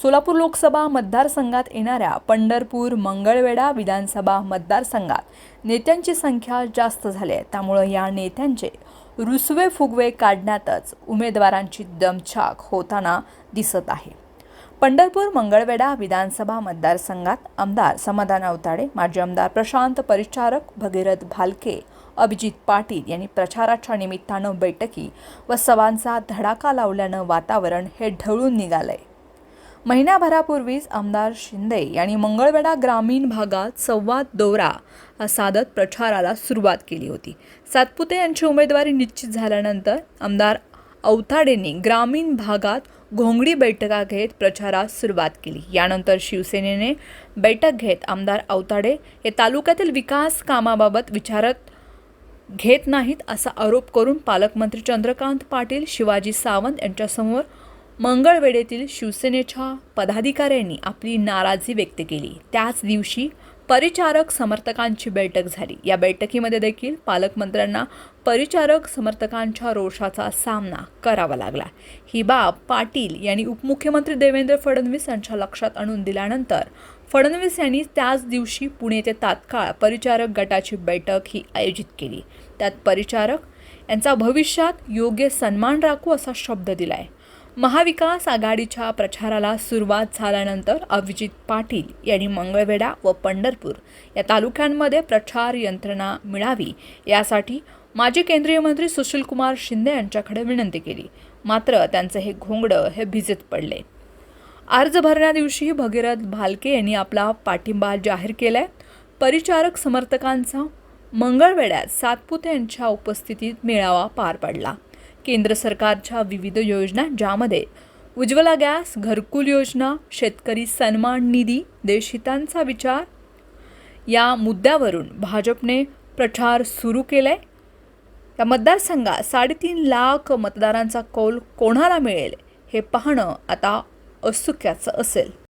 सोलापूर लोकसभा मतदारसंघात येणाऱ्या पंढरपूर मंगळवेढा विधानसभा मतदारसंघात नेत्यांची संख्या जास्त झाली आहे. त्यामुळं या नेत्यांचे रुसवे फुगवे काढण्यातच उमेदवारांची दमछाक होताना दिसत आहे. पंढरपूर मंगळवेढा विधानसभा मतदारसंघात आमदार समाधान अवताडे माजी आमदार प्रशांत परिचारक भगीरथ भालके अभिजित पाटील यांनी प्रचाराच्या निमित्तानं बैठकी व सभांचा धडाका लावल्यानं वातावरण हे ढवळून निघालंय. महिन्याभरापूर्वीच आमदार शिंदे यांनी मंगळवेढा ग्रामीण भागात संवाद दौरा साधत प्रचाराला सुरुवात केली होती. सातपुते यांची उमेदवारी निश्चित झाल्यानंतर आमदार अवताडेंनी ग्रामीण भागात घोंगडी बैठका घेत प्रचारास सुरुवात केली. यानंतर शिवसेनेने बैठक घेत आमदार अवताडे हे तालुक्यातील विकास कामाबाबत विचारत घेत नाहीत असा आरोप करून पालकमंत्री चंद्रकांत पाटील शिवाजी सावंत यांच्यासमोर मंगळवेढेतील शिवसेनेच्या पदाधिकाऱ्यांनी आपली नाराजी व्यक्त केली. त्याच दिवशी परिचारक समर्थकांची बैठक झाली. या बैठकीमध्ये देखील पालकमंत्र्यांना परिचारक समर्थकांच्या रोषाचा सामना करावा लागला. ही बाब पाटील यांनी उपमुख्यमंत्री देवेंद्र फडणवीस यांच्या लक्षात आणून दिल्यानंतर फडणवीस यांनी त्याच दिवशी पुणे ते तात्काळ परिचारक गटाची बैठक ही आयोजित केली. त्यात परिचारक यांचा भविष्यात योग्य सन्मान राखू असा शब्द दिलाय. महाविकास आघाडीच्या प्रचाराला सुरुवात झाल्यानंतर अभिजित पाटील यांनी मंगळवेढा व पंढरपूर या तालुक्यांमध्ये प्रचार यंत्रणा मिळावी यासाठी माजी केंद्रीय मंत्री सुशीलकुमार शिंदे यांच्याकडे विनंती केली. मात्र त्यांचं हे घोंगडं हे भिजत पडले. अर्ज भरण्यादिवशी भगीरथ भालके यांनी आपला पाठिंबा जाहीर केलाय. परिचारक समर्थकांचा मंगळवेढ्यात सातपुते यांच्या उपस्थितीत मेळावा पार पडला. केंद्र सरकारच्या विविध योजना ज्यामध्ये उज्ज्वला गॅस घरकुल योजना शेतकरी सन्मान निधी देशहितांचा विचार. या मुद्द्यावरून भाजपने प्रचार सुरू केलाय. या मतदारसंघात साडेतीन लाख मतदारांचा कौल कोणाला मिळेल हे पाहणं आता औत्सुक्याचं असेल.